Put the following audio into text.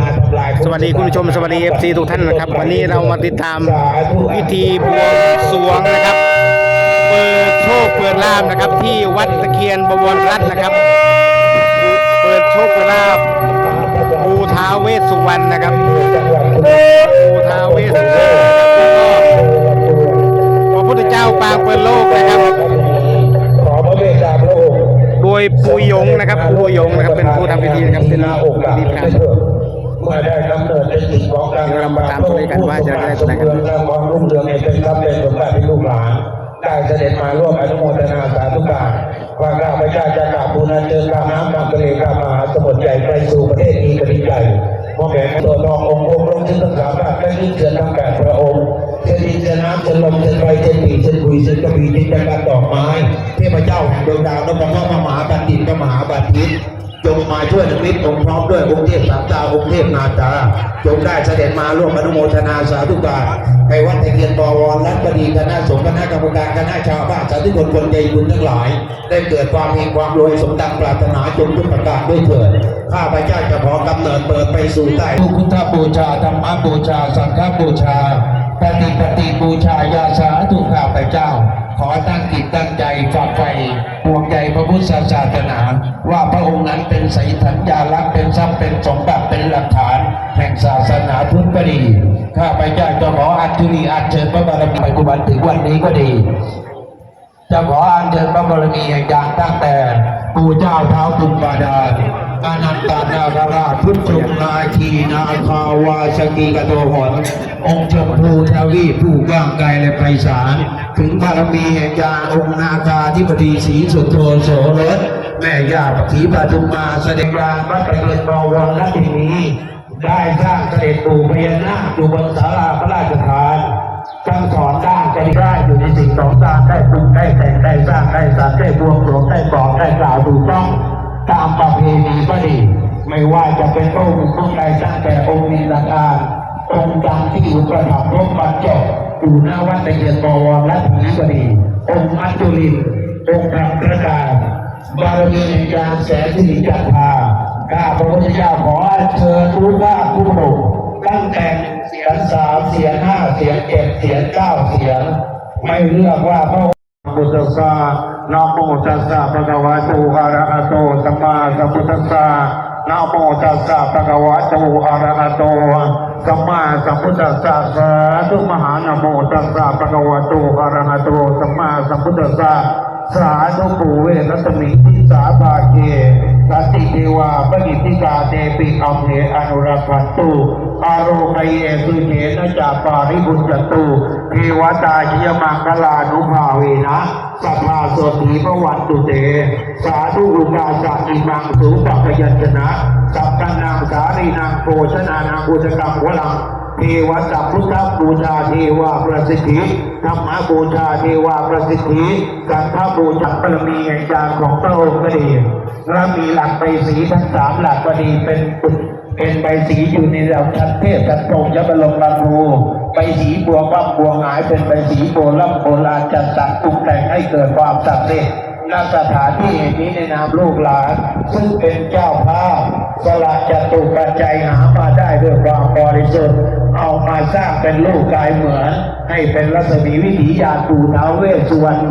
มาทำลายสวัสดีคุณผู้ชมสวัสดีเอฟซีทุกท่านนะครับ วันนี้เรามาติดตามพิธีบวงสรวงนะครับ เปิดโชคเปิดลาบนะครับ ที่วัดตะเคียนบวรรัตน์นะครับ เปิดโชคเปิดลาบปูท้าวเวสสุวรรณนะครับปูท้าวเวสสุวรรณนะครับแล้วก็พระพุทธเจ้าปางเปิดโลกนะครับขอพระเมตตาพระองค์โดยปูยงนะครับปูยงนะครับเป็นผู้ทำพิธีนะครับเป็นโอกาสพิธีพระ เมื่อได้กำเนิดในสิ่งของการเดี๋ยวเรามาตามตัวเลกันว่าจะได้ตัวไหนกันสร้างความรุ่งเรืองเป็นทรัพย์เป็นสมบัติที่ลูกหลานได้เสด็จมาร่วมอนุโมทนาสาธุการว่าข้าพเจ้าจะกราบบูรณาเจริญน้ำนำทะเลข้ามหาสมุทรใหญ่ไปสู่ประเทศนี้กระดิ่งใหญ่พ่อแม่ตัวรององค์องค์ลงที่ทั้งสามพระและที่เชิญทั้งแปดพระองค์เชิญดินเชิญน้ำเชิญลมเชิญไฟเชิญปีเชิญคุยเชิญกระบี่เชิญจักรดอกไม้เทพเจ้าแห่งดวงดาวนพพระมหาบัณฑิตมหาบัณฑิต จงมาช่วยนิมิตองค์พร้อมด้วยองค์เทพสามตาองค์เทพนาจาจงได้เสด็จมาร่วมอนุโมทนาสาธุการในวัดตะเคียนบวรรัตบดีคณะสงฆ์คณะกรรมการคณะชาวบ้านสาธุชนคนใจบุญทั้งหลาย ได้เกิดความเฮงความรวยสมดังปรารถนาจงทุกประการด้วยเถิดข้าพเจ้าจะขอกำเนิดเปิดไปสู่ใต้พุทธบูชาธรรมบูชาสังฆบูชา ปฏิปฏิบูชายาสาธุข้าพเจ้า ขอตั้งจิตตั้งใจฝากไฟห่วงใยพระพุทธศาสนา ว่าพระองค์นั้นเป็นสายสัญญาลักษณ์เป็นทรัพย์เป็นสมบัติเป็นหลักฐาน แห่งศาสนาพุทธก็ดี ข้าพเจ้าจะขออัญชลีอัญเชิญพระบารมีปัจจุบันถึงวันนี้ก็ดีจะขออัญเชิญพระบารมีแห่งยานตั้งแต่ปู่เจ้าเท้าตุงบาดาลอานัน ตนาคราชพุทธงนาคีนาคาวาสกีกะโตหอนองค์ชมพูทวีผู้กว้างไกลและไพศาลถึงบารมีแห่งยาองค์นาคาธิบดีศรีสุโธโสรสแม่ย่าปฐีปทุมมาเสด็จกลางพระตะเกียนบวรและทีนี้ ได้สร้างเสด็จปู่พญานาคอยู่บนศาลาพระราชทานทั้งสอนด้านจได้อยู่ในสิ่งสองด้านได้ปรุงได้แต่งได้สร้างได้สรรได้บวงสรวงได้กรอบได้กล่าวถูกต้องตามประเพณี ไม่ว่าจะเป็นองค์องค์ใดตั้งแต่องค์นิลการองค์ดังที่อุปถัมภ์ร่มบรรจบอยู่หน้าวัดตะเกียนบวรและถึงก็ดีองค์มัจจุรินองค์พระประกาศบารมีในการแสนสิริจันทาข้าพระพุทธเจ้าขอเชิญทุกว่าทุกหนุ่มตั้งแต่เสียงสามเสียงห้าเสียงเจ็ดเสียงเก้าเสียง ไม่เลือกว่าพระองค์พุทธสาสนะโมตัสสะภะคะวะโตอะระหะโตสัมมาสัมพุทธัสสะ นะโมตัสสะภะคะวะโตอะระหะโตสัมมาสัมพุทธัสสะสาธุมหานะโมตัสสะภะคะวะโตอะระหะโตสัมมาสัมพุทธัสสะสาธุปูเวรัตมิทิสาภาเก เทวาปณิติกาเตปิอัมเหอนุรักขันตุอารมณ์เยสุเถนะจาปาริบุญจตุเทวตาชิยมังคลานุภาเวนะสัทธาโสถีพระวันตุเต สาธุอุกาสะอิมังสูปัพยัญชนะสัพพนังสารีนังโภชนานังอุจกรรมวลังเทวสัพพุทธบูชาเทวาประสิทธิธรรมบูชาเทวาประสิทธิสังฆบูชาบารมีแห่งญาณของพระองค์ก็ดี มีหลักไปสีทั้งสามหลักก็ดีเป็นปุตเป็นใบสีอยู่ในเราชั้นเทพชั้นพรหมยบลงรังรูใบสีบัวบังบัวหงายเป็นใบสีโบราณโบราณจัดสรรปรุงแต่งให้เกิดความศักดิ์สิทธิ์ณสถานที่แห่งนี้ในนามลูกหลาน ซึ่งเป็นเจ้าภาพสละจตุปัจจัยหามาได้ด้วยความบริสุทธิ์เอามาสร้างเป็นรูปกายเหมือน ให้เป็นรัศมีวิถียานปู่ท้าเวสสุวรรณ